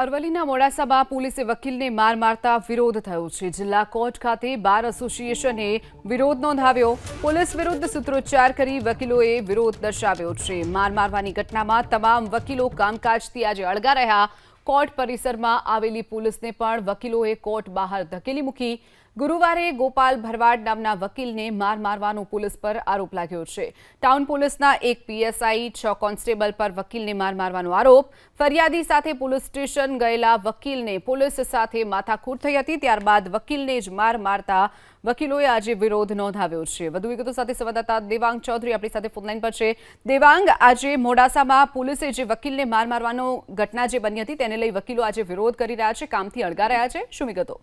અરવલ્લીના મોડાસામાં પોલીસે વકીલને માર મારતા વિરોધ થયો છે. જિલ્લા કોર્ટ ખાતે બાર એસોસિએશને વિરોધ નોંધાવ્યો. પોલીસ વિરુદ્ધ સૂત્રોચ્ચાર કરી વકીલોએ વિરોધ દર્શાવ્યો છે. માર મારવાની ઘટનામાં તમામ વકીલો કામકાજથી આજે અળગા રહ્યા. કોર્ટ પરિસરમાં આવેલી પોલીસને પણ વકીલોએ કોર્ટ બહાર ધકેલી મૂકી. ગુરુવારે ગોપાલ ભરવાડ નામના વકીલને માર મારવાનો પોલીસ પર આરોપ લાગ્યો છે. ટાઉન પોલીસના એક પીએસઆઈ છ કોન્સ્ટેબલ પર વકીલને માર મારવાનો આરોપ. ફરિયાદી સાથે પોલીસ સ્ટેશન ગયેલા વકીલને પોલીસ સાથે માથાકૂટ થઈ હતી. ત્યારબાદ વકીલને જ માર મારતા વકીલોએ આજે વિરોધ નોંધાવ્યો છે. વધુ વિગતો સાથે સંવાદદાતા દેવાંગ ચૌધરી આપણી સાથે ફોનલાઈન પર છે. દેવાંગ, આજે મોડાસામાં પોલીસે જે વકીલને માર મારવાનો ઘટના જે બની હતી, તેને લઈ વકીલો આજે વિરોધ કરી રહ્યા છે, કામથી અળગા રહ્યા છે. શું વિગતો?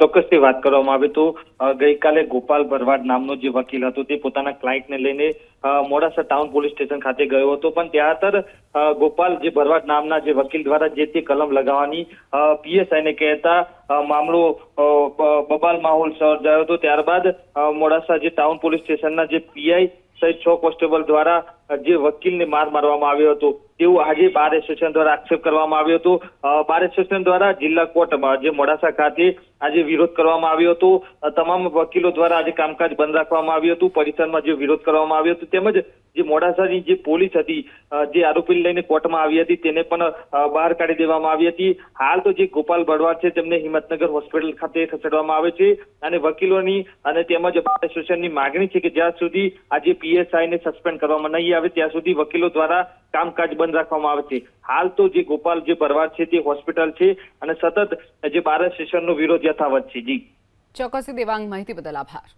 ચોક્કસથી વાત કરવામાં આવે તો ગઈકાલે ગોપાલ ભરવાડ નામનો જે વકીલ હતો તે પોતાના ક્લાયન્ટને લઈને મોડાસા ટાઉન પોલીસ સ્ટેશન ખાતે ગયો હતો. પણ ત્યારતર ગોપાલ જે ભરવાડ નામના જે વકીલ દ્વારા જે તે કલમ લગાવવાની પીએસઆઈને કહેતા મામલો બબાલ માહોલ સર્જાયો હતો. ત્યારબાદ મોડાસા જે ટાઉન પોલીસ સ્ટેશનના જે પીઆઈ સહિત છ કોન્સ્ટેબલ દ્વારા જે વકીલને માર મારવામાં આવ્યો હતો, તેવું આજે બાર એસોસિએશન દ્વારા આક્ષેપ કરવામાં આવ્યો હતો. બાર એસોસિએશન દ્વારા જિલ્લા કોર્ટમાં જે મોડાસા ખાતે આજે વિરોધ કરવામાં આવ્યો હતો. તમામ વકીલો દ્વારા આજે કામકાજ બંધ રાખવામાં આવ્યું હતું. પરિસરમાં જે વિરોધ કરવામાં આવ્યો હતો, તેમજ જે મોડાસાની જે પોલીસ હતી જે આરોપીને લઈને કોર્ટમાં આવી હતી, તેને પણ બહાર કાઢી દેવામાં આવી હતી. હાલ તો જે ગોપાલ બળવાડ છે, તેમને હિંમતનગર હોસ્પિટલ ખાતે ખસેડવામાં આવે છે. અને વકીલોની અને તેમજ એસોસિએશનની માગણી છે કે જ્યાં સુધી આજે પીએસઆઈ ને સસ્પેન્ડ કરવામાં નહીં આવે, ત્યાં સુધી વકીલો દ્વારા કામકાજ બંધ રાખવામાં આવે છે. હાલ તો જે ગોપાલ જે ભરવાડ છે, તે હોસ્પિટલ છે અને સતત જે બાર એસોસિએશનનો વિરોધ યથાવત છે. જી. ચોક્કસથી દેવાંગ માહિતી બદલ આભાર.